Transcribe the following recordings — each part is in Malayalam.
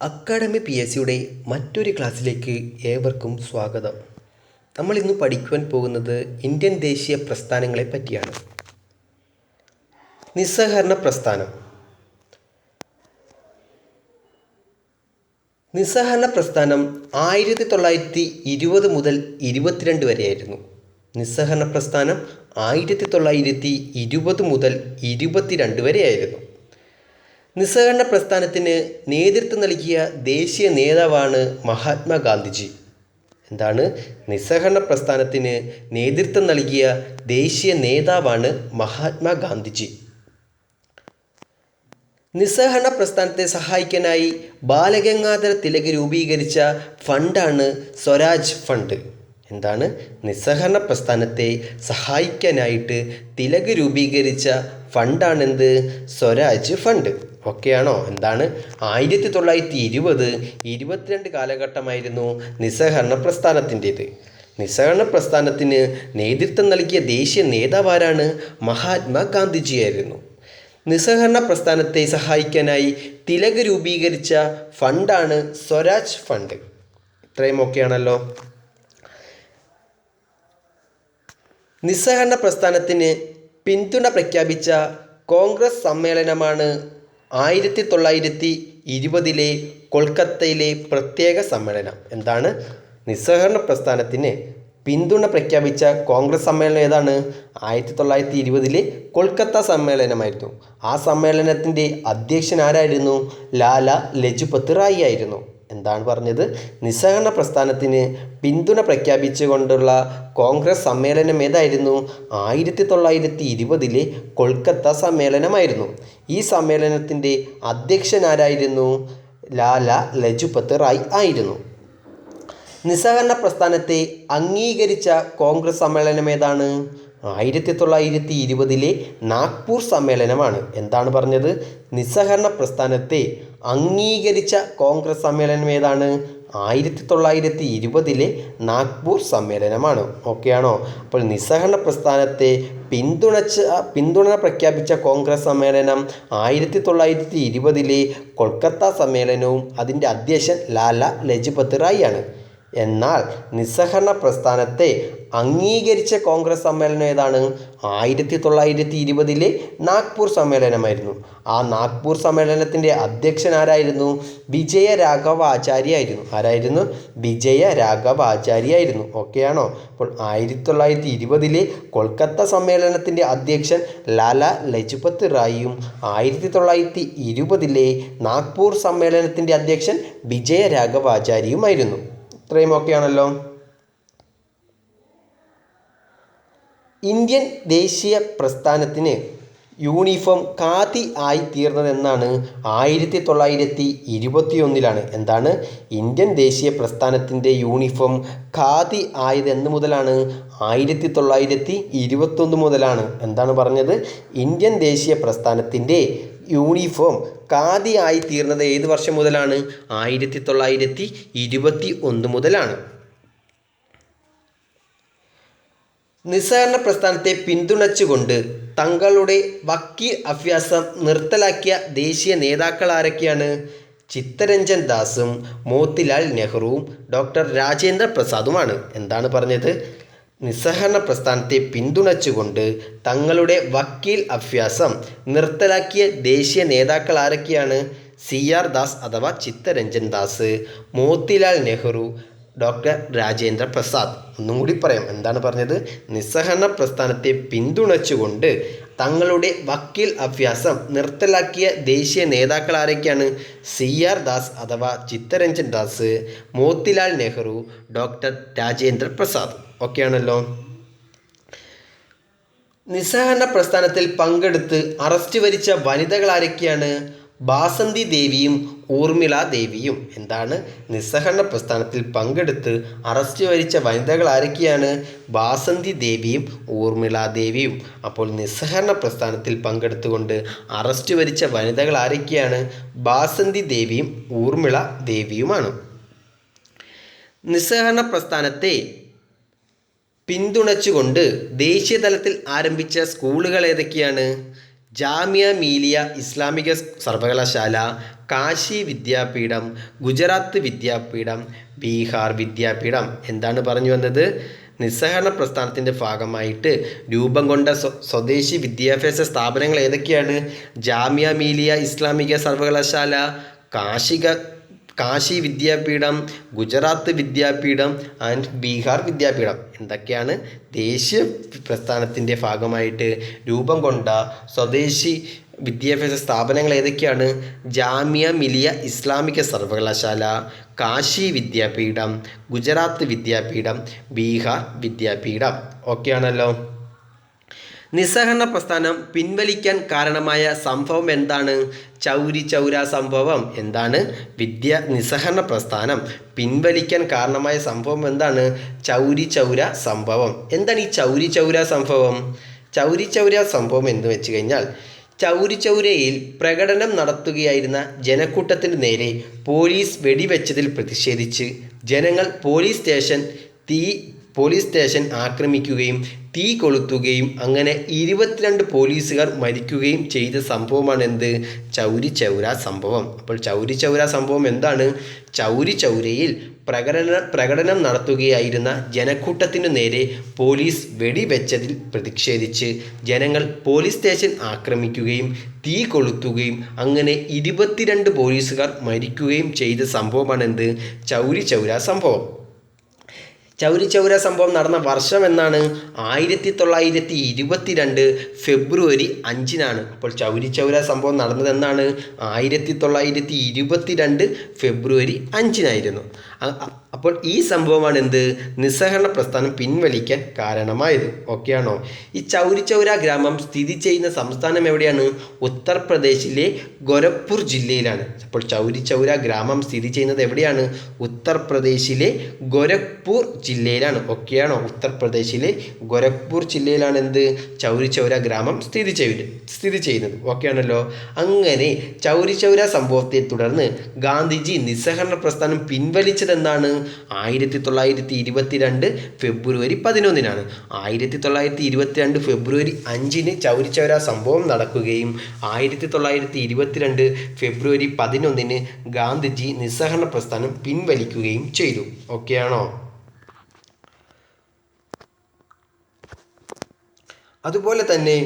അക്കാഡമി പി എസ് സിയുടെ മറ്റൊരു ക്ലാസ്സിലേക്ക് ഏവർക്കും സ്വാഗതം. നമ്മൾ ഇന്ന് പഠിക്കുവാൻ പോകുന്നത് ഇന്ത്യൻ ദേശീയ പ്രസ്ഥാനങ്ങളെ പറ്റിയാണ്. നിസ്സഹകരണ പ്രസ്ഥാനം. നിസ്സഹകരണ പ്രസ്ഥാനം ആയിരത്തി തൊള്ളായിരത്തി ഇരുപത് മുതൽ ഇരുപത്തിരണ്ട് വരെയായിരുന്നു. നിസ്സഹകരണ പ്രസ്ഥാനം ആയിരത്തി തൊള്ളായിരത്തി ഇരുപത് മുതൽ ഇരുപത്തിരണ്ട് വരെയായിരുന്നു. നിസ്സഹകരണ പ്രസ്ഥാനത്തിന് നേതൃത്വം നൽകിയ ദേശീയ നേതാവാണ് മഹാത്മാഗാന്ധിജി. എന്താണ്? നിസ്സഹകരണ പ്രസ്ഥാനത്തിന് നേതൃത്വം നൽകിയ ദേശീയ നേതാവാണ് മഹാത്മാഗാന്ധിജി. നിസ്സഹകരണ പ്രസ്ഥാനത്തെ സഹായിക്കാനായി ബാലഗംഗാധര തിലക് രൂപീകരിച്ച ഫണ്ടാണ് സ്വരാജ് ഫണ്ട്. എന്താണ്? നിസ്സഹകരണ പ്രസ്ഥാനത്തെ സഹായിക്കാനായിട്ട് തിലക് രൂപീകരിച്ച ഫണ്ടാണെന്ത് സ്വരാജ് ഫണ്ട് ഓക്കെയാണോ എന്താണ്? ആയിരത്തി തൊള്ളായിരത്തി ഇരുപത് ഇരുപത്തിരണ്ട് കാലഘട്ടമായിരുന്നു നിസ്സഹകരണ പ്രസ്ഥാനത്തിന്റേത്. നിസ്സഹകരണ പ്രസ്ഥാനത്തിന് നേതൃത്വം നൽകിയ ദേശീയ നേതാവാരാണ് മഹാത്മാഗാന്ധിജിയായിരുന്നു നിസ്സഹകരണ പ്രസ്ഥാനത്തെ സഹായിക്കാനായി തിലക് രൂപീകരിച്ച ഫണ്ടാണ് സ്വരാജ് ഫണ്ട് ഇത്രയും ഒക്കെയാണല്ലോ നിസ്സഹകരണ പ്രസ്ഥാനത്തിന് പിന്തുണ പ്രഖ്യാപിച്ച കോൺഗ്രസ് സമ്മേളനമാണ് ആയിരത്തി തൊള്ളായിരത്തി ഇരുപതിലെ കൊൽക്കത്തയിലെ പ്രത്യേക സമ്മേളനം. എന്താണ്? നിസ്സഹകരണ പ്രസ്ഥാനത്തിന് പിന്തുണ പ്രഖ്യാപിച്ച കോൺഗ്രസ് സമ്മേളനം ഏതാണ്? ആയിരത്തി തൊള്ളായിരത്തി ഇരുപതിലെ കൊൽക്കത്ത സമ്മേളനമായിരുന്നു. ആ സമ്മേളനത്തിന്റെ അധ്യക്ഷൻ ആരായിരുന്നു? ലാല ലജുപത് റായി ആയിരുന്നു. എന്താണ് പറഞ്ഞത്? നിസ്സഹകരണ പ്രസ്ഥാനത്തിന് പിന്തുണ പ്രഖ്യാപിച്ചുകൊണ്ടുള്ള കോൺഗ്രസ് സമ്മേളനം ഏതായിരുന്നു? ആയിരത്തി തൊള്ളായിരത്തി ഇരുപതിലെ കൊൽക്കത്ത സമ്മേളനമായിരുന്നു. ഈ സമ്മേളനത്തിന്റെ അധ്യക്ഷനാരായിരുന്നു ലാല ലജുപത് റായ് ആയിരുന്നു. നിസ്സഹകരണ പ്രസ്ഥാനത്തെ അംഗീകരിച്ച കോൺഗ്രസ് സമ്മേളനം ഏതാണ്? ആയിരത്തി തൊള്ളായിരത്തി ഇരുപതിലെ നാഗ്പൂർ സമ്മേളനമാണ്. എന്താണ് പറഞ്ഞത്? നിസ്സഹകരണ പ്രസ്ഥാനത്തെ അംഗീകരിച്ച കോൺഗ്രസ് സമ്മേളനം ഏതാണ്? ആയിരത്തി തൊള്ളായിരത്തി ഇരുപതിലെ നാഗ്പൂർ സമ്മേളനമാണ്. ഓക്കെയാണോ അപ്പോൾ നിസ്സഹകരണ പ്രസ്ഥാനത്തെ പിന്തുണച്ച പിന്തുണ പ്രഖ്യാപിച്ച കോൺഗ്രസ് സമ്മേളനം ആയിരത്തി തൊള്ളായിരത്തി ഇരുപതിലെ കൊൽക്കത്ത സമ്മേളനവും അതിന്റെ അധ്യക്ഷൻ ലാല ലജ്പത് റായി ആണ് എന്നാൽ നിസ്സഹകരണ പ്രസ്ഥാനത്തെ അംഗീകരിച്ച കോൺഗ്രസ് സമ്മേളനം ഏതാണ്? ആയിരത്തി തൊള്ളായിരത്തി ഇരുപതിലെ നാഗ്പൂർ സമ്മേളനമായിരുന്നു. ആ നാഗ്പൂർ സമ്മേളനത്തിന്റെ അധ്യക്ഷൻ ആരായിരുന്നു? വിജയ രാഘവ ആചാര്യ ആയിരുന്നു ആരായിരുന്നു? വിജയ രാഘവ ആചാര്യ ആയിരുന്നു ഓക്കെയാണോ അപ്പോൾ ആയിരത്തി തൊള്ളായിരത്തി ഇരുപതിലെ കൊൽക്കത്ത സമ്മേളനത്തിന്റെ അധ്യക്ഷൻ ലാല ലജ്പത് റായിയും ആയിരത്തി തൊള്ളായിരത്തി ഇരുപതിലെ നാഗ്പൂർ സമ്മേളനത്തിന്റെ അധ്യക്ഷൻ വിജയ രാഘവാചാര്യയുമായിരുന്നു ഇത്രയും ഒക്കെയാണല്ലോ ഇന്ത്യൻ ദേശീയ പ്രസ്ഥാനത്തിന് യൂണിഫോം ഖാദി ആയി തീർന്നതെന്നാണ് ആയിരത്തി തൊള്ളായിരത്തി ഇരുപത്തിയൊന്നിലാണ് എന്താണ് ഇന്ത്യൻ ദേശീയ പ്രസ്ഥാനത്തിന്റെ യൂണിഫോം ഖാദി ആയത് എന്ന് മുതലാണ് ആയിരത്തി തൊള്ളായിരത്തി ഇരുപത്തൊന്ന് മുതലാണ് എന്താണ് പറഞ്ഞത് ഇന്ത്യൻ ദേശീയ പ്രസ്ഥാനത്തിന്റെ യൂണിഫോം ഖാദി ആയി തീർന്നത് ഏത് വർഷം മുതലാണ് ആയിരത്തി തൊള്ളായിരത്തി ഇരുപത്തി ഒന്ന് മുതലാണ് നിസ്സഹകരണ പ്രസ്ഥാനത്തെ പിന്തുണച്ചുകൊണ്ട് തങ്ങളുടെ വക്കീൽ അഭ്യാസം നിർത്തലാക്കിയ ദേശീയ നേതാക്കൾ ആരൊക്കെയാണ്? ചിത്തരഞ്ജൻ ദാസും മോത്തിലാൽ നെഹ്റുവും ഡോക്ടർ രാജേന്ദ്ര പ്രസാദുമാണ്. എന്താണ് പറഞ്ഞത്? നിസ്സഹകരണ പ്രസ്ഥാനത്തെ പിന്തുണച്ചുകൊണ്ട് തങ്ങളുടെ വക്കീൽ അഭ്യാസം നിർത്തലാക്കിയ ദേശീയ നേതാക്കൾ ആരൊക്കെയാണ്? സി ആർ ദാസ് അഥവാ ചിത്തരഞ്ജൻ ദാസ് മോത്തിലാൽ നെഹ്റു ഡോക്ടർ രാജേന്ദ്ര പ്രസാദ്. ഒന്നും കൂടി പറയാം. എന്താണ് പറഞ്ഞത്? നിസ്സഹകരണ പ്രസ്ഥാനത്തെ പിന്തുണച്ചുകൊണ്ട് തങ്ങളുടെ വക്കീൽ അഭ്യാസം നിർത്തലാക്കിയ ദേശീയ നേതാക്കൾ ആരൊക്കെയാണ്? സി ആർ ദാസ് അഥവാ ചിത്തരഞ്ജൻ ദാസ് മോത്തിലാൽ നെഹ്റു ഡോക്ടർ രാജേന്ദ്ര പ്രസാദ്. ഒക്കെയാണല്ലോ. നിസ്സഹകരണ പ്രസ്ഥാനത്തിൽ പങ്കെടുത്ത് അറസ്റ്റ് വരിച്ച വനിതകൾ ആരൊക്കെയാണ്? ബാസന്തി ദേവിയും ഊർമിള ദേവിയും എന്താണ്? നിസ്സഹകരണ പ്രസ്ഥാനത്തിൽ പങ്കെടുത്ത് അറസ്റ്റ് വരിച്ച വനിതകൾ ആരൊക്കെയാണ്? ബാസന്തി ദേവിയും ഊർമിള ദേവിയും. അപ്പോൾ നിസ്സഹകരണ പ്രസ്ഥാനത്തിൽ പങ്കെടുത്തുകൊണ്ട് അറസ്റ്റ് വരിച്ച വനിതകൾ ആരൊക്കെയാണ്? ബാസന്തി ദേവിയും ഊർമിള ദേവിയുമാണ്. നിസ്സഹകരണ പ്രസ്ഥാനത്തെ പിന്തുണച്ചുകൊണ്ട് ദേശീയ തലത്തിൽ ആരംഭിച്ച സ്കൂളുകൾ ഏതൊക്കെയാണ്? ജാമ്യ മീലിയ ഇസ്ലാമിക സർവകലാശാല കാശി വിദ്യാപീഠം ഗുജറാത്ത് വിദ്യാപീഠം ബീഹാർ വിദ്യാപീഠം എന്താണ് പറഞ്ഞു വന്നത്? നിസ്സഹകരണ പ്രസ്ഥാനത്തിന്റെ ഭാഗമായിട്ട് രൂപം കൊണ്ട സ്വ സ്വദേശി വിദ്യാഭ്യാസ സ്ഥാപനങ്ങൾ ഏതൊക്കെയാണ്? ജാമ്യ മീലിയ ഇസ്ലാമിക സർവകലാശാല കാശിക കാശി വിദ്യാപീഠം ഗുജറാത്ത് വിദ്യാപീഠം ആൻഡ് ബീഹാർ വിദ്യാപീഠം. എന്തൊക്കെയാണ് ദേശീയ പ്രസ്ഥാനത്തിന്റെ ഭാഗമായിട്ട് രൂപം കൊണ്ട സ്വദേശി വിദ്യാഭ്യാസ സ്ഥാപനങ്ങൾ ഏതൊക്കെയാണ്? ജാമ്യ മിലിയ ഇസ്ലാമിക സർവകലാശാല കാശി വിദ്യാപീഠം ഗുജറാത്ത് വിദ്യാപീഠം ബീഹാർ വിദ്യാപീഠം. ഓക്കെയാണല്ലോ. നിസ്സഹകരണ പ്രസ്ഥാനം പിൻവലിക്കാൻ കാരണമായ സംഭവം എന്താണ്? ചൗരി ചൗര സംഭവം എന്താണ്? വിദ്യ നിസ്സഹകരണ പ്രസ്ഥാനം പിൻവലിക്കാൻ കാരണമായ സംഭവം എന്താണ്? ചൗരി ചൗര സംഭവം. എന്താണ് ഈ ചൗരി ചൗര സംഭവം? ചൗരി ചൗര സംഭവം എന്ന് വെച്ച് കഴിഞ്ഞാൽ ചൗരി ചൗരയിൽ പ്രകടനം നടത്തുകയായിരുന്ന ജനക്കൂട്ടത്തിന് നേരെ പോലീസ് വെടിവെച്ചതിൽ പ്രതിഷേധിച്ച് ജനങ്ങൾ പോലീസ് സ്റ്റേഷൻ തീ പോലീസ് സ്റ്റേഷൻ ആക്രമിക്കുകയും തീ കൊളുത്തുകയും അങ്ങനെ ഇരുപത്തിരണ്ട് പോലീസുകാർ മരിക്കുകയും ചെയ്ത സംഭവമാണ് എന്ത് ചൗരി ചൗര സംഭവം. അപ്പോൾ ചൗരി ചൗര സംഭവം എന്താണ്? ചൗരി ചൗരയിൽ പ്രകടന പ്രകടനം നടത്തുകയായിരുന്ന ജനക്കൂട്ടത്തിനു നേരെ പോലീസ് വെടിവെച്ചതിൽ പ്രതിഷേധിച്ച് ജനങ്ങൾ പോലീസ് സ്റ്റേഷൻ ആക്രമിക്കുകയും തീ കൊളുത്തുകയും അങ്ങനെ ഇരുപത്തിരണ്ട് പോലീസുകാർ മരിക്കുകയും ചെയ്ത സംഭവമാണ് എന്ത് ചൗരി ചൗര സംഭവം. ചൗരി ചൗര സംഭവം നടന്ന വർഷം എന്നാണ് ആയിരത്തി തൊള്ളായിരത്തി ഇരുപത്തി രണ്ട് ഫെബ്രുവരി അഞ്ചിനാണ്. അപ്പോൾ ചൗരി ചൗര സംഭവം നടന്നതെന്നാണ് ആയിരത്തി തൊള്ളായിരത്തി ഇരുപത്തി രണ്ട് ഫെബ്രുവരി അഞ്ചിനായിരുന്നു. അപ്പോൾ ഈ സംഭവമാണ് എന്ത്? നിസ്സഹകരണ പ്രസ്ഥാനം പിൻവലിക്കാൻ കാരണമായത്. ഓക്കെയാണോ ഈ ചൗരി ചൗര ഗ്രാമം സ്ഥിതി ചെയ്യുന്ന സംസ്ഥാനം എവിടെയാണ്? ഉത്തർപ്രദേശിലെ ഗോരഖ്പൂർ ജില്ലയിലാണ്. അപ്പോൾ ചൗരി ചൗര ഗ്രാമം സ്ഥിതി ചെയ്യുന്നത് എവിടെയാണ്? ഉത്തർപ്രദേശിലെ ഗോരഖ്പൂർ ജില്ലയിലാണ്. ഓക്കെയാണോ ഉത്തർപ്രദേശിലെ ഗോരഖ്പൂർ ജില്ലയിലാണ് എന്ത്? ചൗരി ചൗര ഗ്രാമം സ്ഥിതി ചെയ്ത് സ്ഥിതി ചെയ്യുന്നത്. ഓക്കെയാണല്ലോ അങ്ങനെ ചൗരി ചൗര സംഭവത്തെ തുടർന്ന് ഗാന്ധിജി നിസ്സഹകരണ പ്രസ്ഥാനം പിൻവലിച്ചതെന്നാണ് ആയിരത്തി തൊള്ളായിരത്തി ഇരുപത്തിരണ്ട് ഫെബ്രുവരി പതിനൊന്നിനാണ്. ആയിരത്തി തൊള്ളായിരത്തി ഇരുപത്തിരണ്ട് ഫെബ്രുവരി അഞ്ചിന് ചൗരി ചൗര സംഭവം നടക്കുകയും ആയിരത്തി തൊള്ളായിരത്തി ഇരുപത്തിരണ്ട് ഫെബ്രുവരി പതിനൊന്നിന് ഗാന്ധിജി നിസ്സഹകരണ പ്രസ്ഥാനം പിൻവലിക്കുകയും ചെയ്തു. ഓക്കെയാണോ അതുപോലെ തന്നെ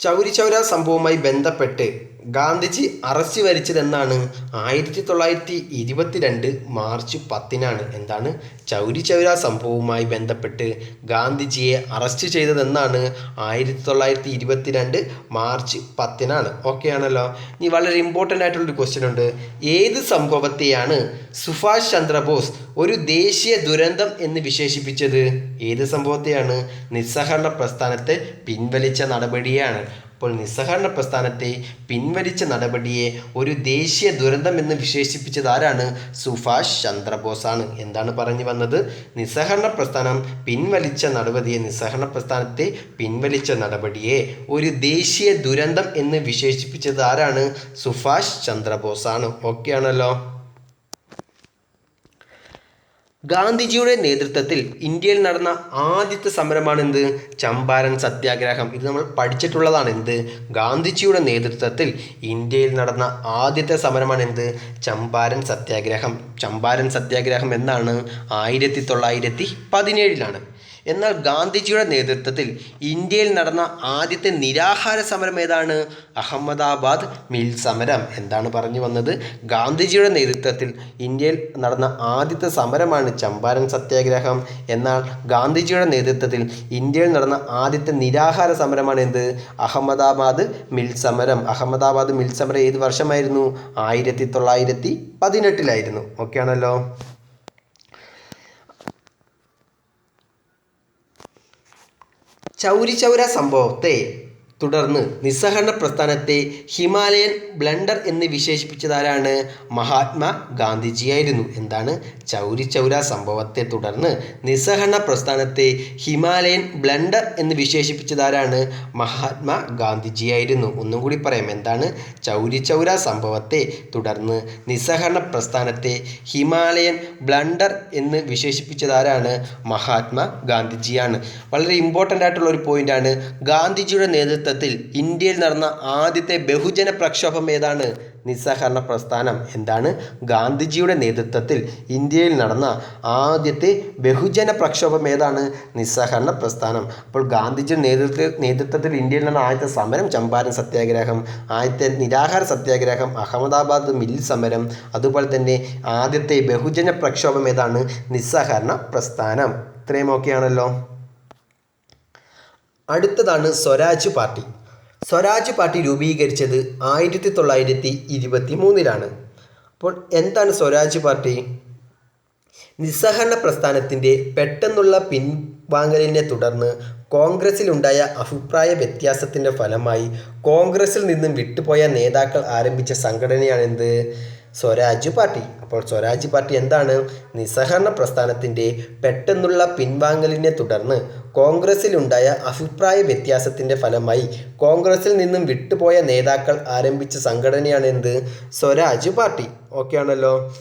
ചൗരി ചൗര സംഭവവുമായി ബന്ധപ്പെട്ട് ഗാന്ധിജി അറസ്റ്റ് വരിച്ചതെന്നാണ് ആയിരത്തി തൊള്ളായിരത്തി ഇരുപത്തിരണ്ട് മാർച്ച് പത്തിനാണ്. എന്താണ്? ചൗരി ചൗര സംഭവവുമായി ബന്ധപ്പെട്ട് ഗാന്ധിജിയെ അറസ്റ്റ് ചെയ്തതെന്നാണ് ആയിരത്തി തൊള്ളായിരത്തി ഇരുപത്തിരണ്ട് മാർച്ച് പത്തിനാണ്. ഓക്കെ ആണല്ലോ. ഇനി വളരെ ഇമ്പോർട്ടന്റ് ആയിട്ടുള്ളൊരു ക്വസ്റ്റ്യൻ ഉണ്ട്. ഏത് സംഭവത്തെയാണ് സുഭാഷ് ചന്ദ്രബോസ് ഒരു ദേശീയ ദുരന്തം എന്ന് വിശേഷിപ്പിച്ചത്? ഏത് സംഭവത്തെയാണ്? നിസ്സഹകരണ പ്രസ്ഥാനത്തെ പിൻവലിച്ച നടപടിയാണ് അപ്പോൾ നിസ്സഹകരണ പ്രസ്ഥാനത്തെ പിൻവലിച്ച നടപടിയെ ഒരു ദേശീയ ദുരന്തം എന്ന് വിശേഷിപ്പിച്ചത് ആരാണ്? സുഭാഷ് ചന്ദ്രബോസ് ആണ് എന്താണ് പറഞ്ഞു വന്നത്? നിസ്സഹകരണ പ്രസ്ഥാനം പിൻവലിച്ച നടപടിയെ നിസ്സഹകരണ പ്രസ്ഥാനത്തെ പിൻവലിച്ച നടപടിയെ ഒരു ദേശീയ ദുരന്തം എന്ന് വിശേഷിപ്പിച്ചത് ആരാണ്? സുഭാഷ് ചന്ദ്രബോസ് ആണ് ഓക്കെ ആണല്ലോ ഗാന്ധിജിയുടെ നേതൃത്വത്തിൽ ഇന്ത്യയിൽ നടന്ന ആദ്യത്തെ സമരമാണ് എന്ത്? ചമ്പാരൻ സത്യാഗ്രഹം. ഇത് നമ്മൾ പഠിച്ചിട്ടുള്ളതാണ് എന്ത്? ഗാന്ധിജിയുടെ നേതൃത്വത്തിൽ ഇന്ത്യയിൽ നടന്ന ആദ്യത്തെ സമരമാണ് എന്ത്? ചമ്പാരൻ സത്യാഗ്രഹം. ചമ്പാരൻ സത്യാഗ്രഹം എന്നാണ് ആയിരത്തി തൊള്ളായിരത്തി പതിനേഴിലാണ്. എന്നാൽ ഗാന്ധിജിയുടെ നേതൃത്വത്തിൽ ഇന്ത്യയിൽ നടന്ന ആദ്യത്തെ നിരാഹാര സമരം ഏതാണ്? അഹമ്മദാബാദ് മിൽ സമരം. എന്താണ് പറഞ്ഞു വന്നത്? ഗാന്ധിജിയുടെ നേതൃത്വത്തിൽ ഇന്ത്യയിൽ നടന്ന ആദ്യത്തെ സമരമാണ് ചമ്പാരൻ സത്യാഗ്രഹം. എന്നാൽ ഗാന്ധിജിയുടെ നേതൃത്വത്തിൽ ഇന്ത്യയിൽ നടന്ന ആദ്യത്തെ നിരാഹാര സമരമാണ് എന്ത്? അഹമ്മദാബാദ് മിൽ സമരം. അഹമ്മദാബാദ് മിൽ സമരം ഏത് വർഷമായിരുന്നു? ആയിരത്തി തൊള്ളായിരത്തി പതിനെട്ടിലായിരുന്നു. ഓക്കെ ആണല്ലോ ചൗരി ചൗര സംഭവത്തെ തുടർന്ന് നിസ്സഹകരണ പ്രസ്ഥാനത്തെ ഹിമാലയൻ ബ്ലണ്ടർ എന്ന് വിശേഷിപ്പിച്ചതാരാണ്? മഹാത്മാ ഗാന്ധിജിയായിരുന്നു. എന്താണ്? ചൗരി ചൗര സംഭവത്തെ തുടർന്ന് നിസ്സഹകരണ പ്രസ്ഥാനത്തെ ഹിമാലയൻ ബ്ലണ്ടർ എന്ന് വിശേഷിപ്പിച്ചതാരാണ്? മഹാത്മാ ഗാന്ധിജിയായിരുന്നു. ഒന്നും കൂടി പറയാം. എന്താണ്? ചൗരി ചൗര സംഭവത്തെ തുടർന്ന് നിസ്സഹകരണ പ്രസ്ഥാനത്തെ ഹിമാലയൻ ബ്ലണ്ടർ എന്ന് വിശേഷിപ്പിച്ചതാരാണ്? മഹാത്മാ ഗാന്ധിജിയാണ്. വളരെ ഇമ്പോർട്ടന്റ് ആയിട്ടുള്ള ഒരു പോയിന്റാണ് ഗാന്ധിജിയുടെ നേതൃത്വത്തിൽ നേതൃത്വത്തിൽ ഇന്ത്യയിൽ നടന്ന ആദ്യത്തെ ബഹുജന പ്രക്ഷോഭം ഏതാണ്? നിസ്സഹകരണ പ്രസ്ഥാനം. എന്താണ്? ഗാന്ധിജിയുടെ നേതൃത്വത്തിൽ ഇന്ത്യയിൽ നടന്ന ആദ്യത്തെ ബഹുജന പ്രക്ഷോഭം ഏതാണ്? നിസ്സഹകരണ പ്രസ്ഥാനം. അപ്പോൾ ഗാന്ധിജിയുടെ നേതൃത്വ നേതൃത്വത്തിൽ ഇന്ത്യയിൽ നടന്ന ആദ്യത്തെ സമരം ചമ്പാരൻ സത്യാഗ്രഹം ആദ്യത്തെ നിരാഹാര സത്യാഗ്രഹം അഹമ്മദാബാദ് മിൽ സമരം അതുപോലെ തന്നെ ആദ്യത്തെ ബഹുജന പ്രക്ഷോഭം ഏതാണ്? നിസ്സഹകരണ പ്രസ്ഥാനം. ഇത്രയും ഓക്കെയാണല്ലോ. അടുത്തതാണ് സ്വരാജ് പാർട്ടി. സ്വരാജ് പാർട്ടി രൂപീകരിച്ചത് ആയിരത്തി തൊള്ളായിരത്തി ഇരുപത്തി മൂന്നിലാണ് അപ്പോൾ എന്താണ് സ്വരാജ് പാർട്ടി? നിസ്സഹകരണ പ്രസ്ഥാനത്തിന്റെ പെട്ടെന്നുള്ള പിൻവാങ്ങലിനെ തുടർന്ന് കോൺഗ്രസിലുണ്ടായ അഭിപ്രായ വ്യത്യാസത്തിന്റെ ഫലമായി കോൺഗ്രസിൽ നിന്നും വിട്ടുപോയ നേതാക്കൾ ആരംഭിച്ച സംഘടനയാണെന്ത് സ്വരാജ് പാർട്ടി. അപ്പോൾ സ്വരാജ് പാർട്ടി എന്താണ്? നിസ്സഹകരണ പ്രസ്ഥാനത്തിന്റെ പെട്ടെന്നുള്ള പിൻവാങ്ങലിനെ തുടർന്ന് കോൺഗ്രസിലുണ്ടായ അഭിപ്രായ വ്യത്യാസത്തിന്റെ ഫലമായി കോൺഗ്രസിൽ നിന്നും വിട്ടുപോയ നേതാക്കൾ ആരംഭിച്ച സംഘടനയാണ് എന്ത്? സ്വരാജ് പാർട്ടി. ഓക്കെ ആണല്ലോ.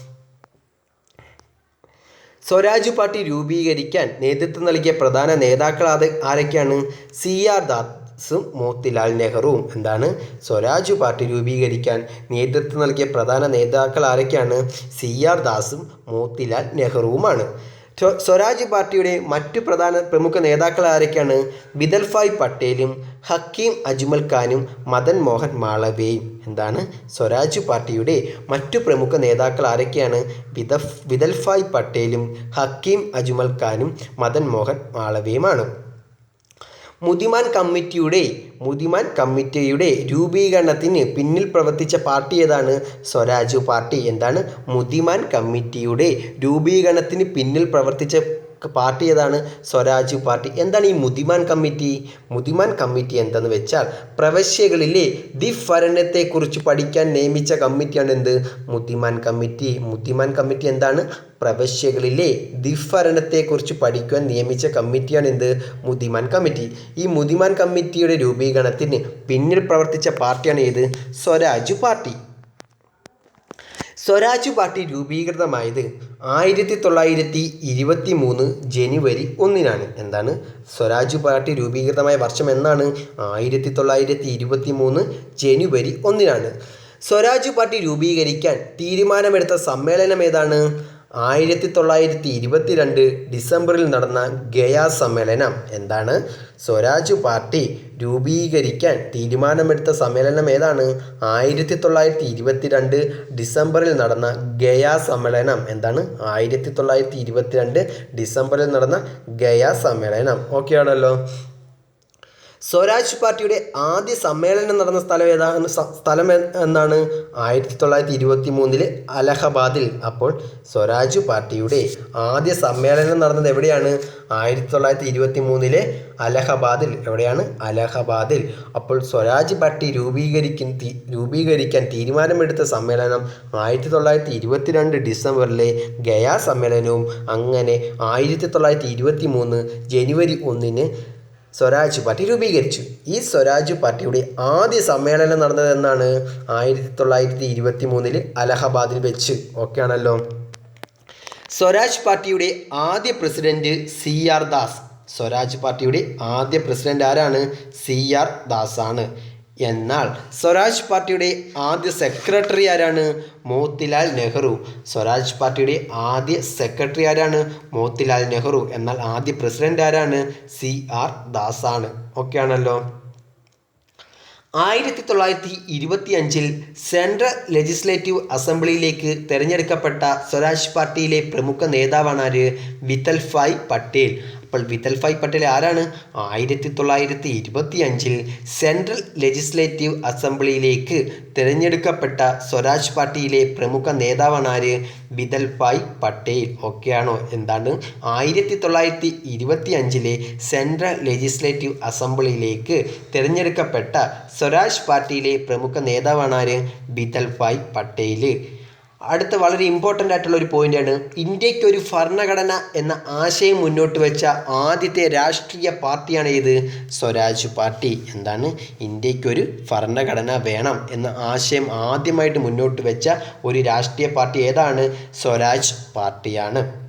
സ്വരാജ് പാർട്ടി രൂപീകരിക്കാൻ നേതൃത്വം നൽകിയ പ്രധാന നേതാക്കൾ അത് ആരൊക്കെയാണ്? സി ആർ ദാസും മോത്തിലാൽ നെഹ്റുവും. എന്താണ്? സ്വരാജ് പാർട്ടി രൂപീകരിക്കാൻ നേതൃത്വം നൽകിയ പ്രധാന നേതാക്കൾ ആരൊക്കെയാണ്? സി ആർ ദാസും മോത്തിലാൽ നെഹ്റുവുമാണ്. സ്വരാജ് പാർട്ടിയുടെ മറ്റു പ്രധാന പ്രമുഖ നേതാക്കൾ ആരൊക്കെയാണ്? ബിദൽഫായ് പട്ടേലും ഹക്കീം അജ്മൽ ഖാനും മദൻ മോഹൻ മാളവ്യയും. എന്താണ്? സ്വരാജ് പാർട്ടിയുടെ മറ്റു പ്രമുഖ നേതാക്കൾ ആരൊക്കെയാണ്? ബിദൽഫായ് പട്ടേലും ഹക്കീം അജ്മൽ ഖാനും മദൻ മോഹൻ മാളവ്യയുമാണ്. മുതിമാൻ കമ്മിറ്റിയുടെ മുതിമാൻ കമ്മിറ്റിയുടെ രൂപീകരണത്തിന് പിന്നിൽ പ്രവർത്തിച്ച പാർട്ടി ഏതാണ്? സ്വരാജ് പാർട്ടി. എന്താണ്? മുതിമാൻ കമ്മിറ്റിയുടെ രൂപീകരണത്തിന് പിന്നിൽ പ്രവർത്തിച്ച പാർട്ടി ഏതാണ്? സ്വരാജ് പാർട്ടി. എന്താണ് ഈ മുതിമാൻ കമ്മിറ്റി? മുതിമാൻ കമ്മിറ്റി എന്തെന്ന് വെച്ചാൽ പ്രവശ്യകളിലെ ദിഫരണത്തെക്കുറിച്ച് പഠിക്കാൻ നിയമിച്ച കമ്മിറ്റിയാണ് എന്ത്? Muddiman committee. മുതിമാൻ കമ്മിറ്റി എന്താണ്? പ്രവശ്യകളിലെ ദിഫരണത്തെക്കുറിച്ച് പഠിക്കാൻ നിയമിച്ച കമ്മിറ്റിയാണ് എന്ത്? Muddiman committee. ഈ മുതിമാൻ കമ്മിറ്റിയുടെ രൂപീകരണത്തിന് പിന്നിൽ പ്രവർത്തിച്ച പാർട്ടിയാണ് ഏത്? സ്വരാജ് പാർട്ടി. സ്വരാജ് പാർട്ടി രൂപീകൃതമായത് ആയിരത്തി തൊള്ളായിരത്തി ഇരുപത്തി മൂന്ന് ജനുവരി ഒന്നിനാണ്. എന്താണ്? സ്വരാജ് പാർട്ടി രൂപീകൃതമായ വർഷം എന്നാണ് ആയിരത്തി തൊള്ളായിരത്തി ഇരുപത്തി മൂന്ന് ജനുവരി ഒന്നിനാണ്. സ്വരാജ് പാർട്ടി രൂപീകരിക്കാൻ തീരുമാനമെടുത്ത സമ്മേളനം ഏതാണ്? ആയിരത്തി തൊള്ളായിരത്തി ഇരുപത്തിരണ്ട് ഡിസംബറിൽ നടന്ന ഗയ സമ്മേളനം എന്താണ്? സ്വരാജ് പാർട്ടി രൂപീകരിക്കാൻ തീരുമാനമെടുത്ത സമ്മേളനം ഏതാണ്? ആയിരത്തി തൊള്ളായിരത്തി ഇരുപത്തിരണ്ട് ഡിസംബറിൽ നടന്ന ഗയ സമ്മേളനം എന്താണ്? ആയിരത്തി തൊള്ളായിരത്തി ഇരുപത്തിരണ്ട് ഡിസംബറിൽ നടന്ന ഗയ സമ്മേളനം. ഓക്കെ ആണല്ലോ. സ്വരാജ് പാർട്ടിയുടെ ആദ്യ സമ്മേളനം നടന്ന സ്ഥലം ഏതാണ് സ- സ്ഥലം എന്നാണ് ആയിരത്തി തൊള്ളായിരത്തി ഇരുപത്തി മൂന്നിൽ അലഹബാദിൽ. അപ്പോൾ സ്വരാജ് പാർട്ടിയുടെ ആദ്യ സമ്മേളനം നടന്നത് എവിടെയാണ്? ആയിരത്തി തൊള്ളായിരത്തി ഇരുപത്തി മൂന്നിലെ അലഹബാദിൽ. എവിടെയാണ്? അലഹബാദിൽ. അപ്പോൾ സ്വരാജ് പാർട്ടി രൂപീകരിക്കും രൂപീകരിക്കാൻ തീരുമാനമെടുത്ത സമ്മേളനം ആയിരത്തി തൊള്ളായിരത്തി ഇരുപത്തിരണ്ട് ഡിസംബറിലെ ഗയാ സമ്മേളനവും അങ്ങനെ ആയിരത്തി തൊള്ളായിരത്തി ഇരുപത്തി മൂന്ന് ജനുവരി ഒന്നിന് സ്വരാജ് പാർട്ടി രൂപീകരിച്ചു. ഈ സ്വരാജ് പാർട്ടിയുടെ ആദ്യ സമ്മേളനം നടന്നത് എന്നാണ് ആയിരത്തി തൊള്ളായിരത്തി ഇരുപത്തി മൂന്നിൽ അലഹബാദിൽ വെച്ച്. ഓക്കെ ആണല്ലോ സ്വരാജ് പാർട്ടിയുടെ ആദ്യ president C R Das. Swaraj പാർട്ടിയുടെ ആദ്യ പ്രസിഡന്റ് ആരാണ്? സി ആർ ദാസ് ആണ് എന്നാൽ സ്വരാജ് പാർട്ടിയുടെ ആദ്യ സെക്രട്ടറി ആരാണ്? മോത്തിലാൽ നെഹ്റു. സ്വരാജ് പാർട്ടിയുടെ ആദ്യ സെക്രട്ടറി ആരാണ്? മോത്തിലാൽ നെഹ്റു. എന്നാൽ ആദ്യ പ്രസിഡന്റ് ആരാണ്? C R ദാസാണ്. ഓക്കെ ആണല്ലോ. ആയിരത്തി തൊള്ളായിരത്തി ഇരുപത്തി അഞ്ചിൽ സെൻട്രൽ ലെജിസ്ലേറ്റീവ് അസംബ്ലിയിലേക്ക് തിരഞ്ഞെടുക്കപ്പെട്ട സ്വരാജ് പാർട്ടിയിലെ പ്രമുഖ നേതാവാണ് ആര്? വിത്തൽഫായ് പട്ടേൽ. അപ്പോൾ വിതൽഫായ് പട്ടേൽ ആരാണ്? ആയിരത്തി തൊള്ളായിരത്തി ഇരുപത്തി അഞ്ചിൽ സെൻട്രൽ ലെജിസ്ലേറ്റീവ് അസംബ്ലിയിലേക്ക് തിരഞ്ഞെടുക്കപ്പെട്ട സ്വരാജ് പാർട്ടിയിലെ പ്രമുഖ നേതാവാണ് ആര്? വിതൽഫായ് പട്ടേൽ. ഓക്കെയാണോ എന്താണ്? ആയിരത്തി തൊള്ളായിരത്തി ഇരുപത്തി അഞ്ചിലെ സെൻട്രൽ ലെജിസ്ലേറ്റീവ് അസംബ്ലിയിലേക്ക് തിരഞ്ഞെടുക്കപ്പെട്ട സ്വരാജ് പാർട്ടിയിലെ പ്രമുഖ നേതാവാണ് ആര്? വിതൽഫായ് പട്ടേൽ അടുത്ത വളരെ ഇമ്പോർട്ടന്റ് ആയിട്ടുള്ള ഒരു പോയിന്റാണ് ഇന്ത്യയ്ക്ക് ഒരു ഭരണഘടന എന്ന ആശയം മുന്നോട്ട് വെച്ച ആദ്യത്തെ രാഷ്ട്രീയ പാർട്ടിയാണ് ഏത്? സ്വരാജ് പാർട്ടി. എന്താണ്? ഇന്ത്യക്കൊരു ഭരണഘടന വേണം എന്ന ആശയം ആദ്യമായിട്ട് മുന്നോട്ട് വെച്ച ഒരു രാഷ്ട്രീയ പാർട്ടി ഏതാണ്? സ്വരാജ് പാർട്ടിയാണ്.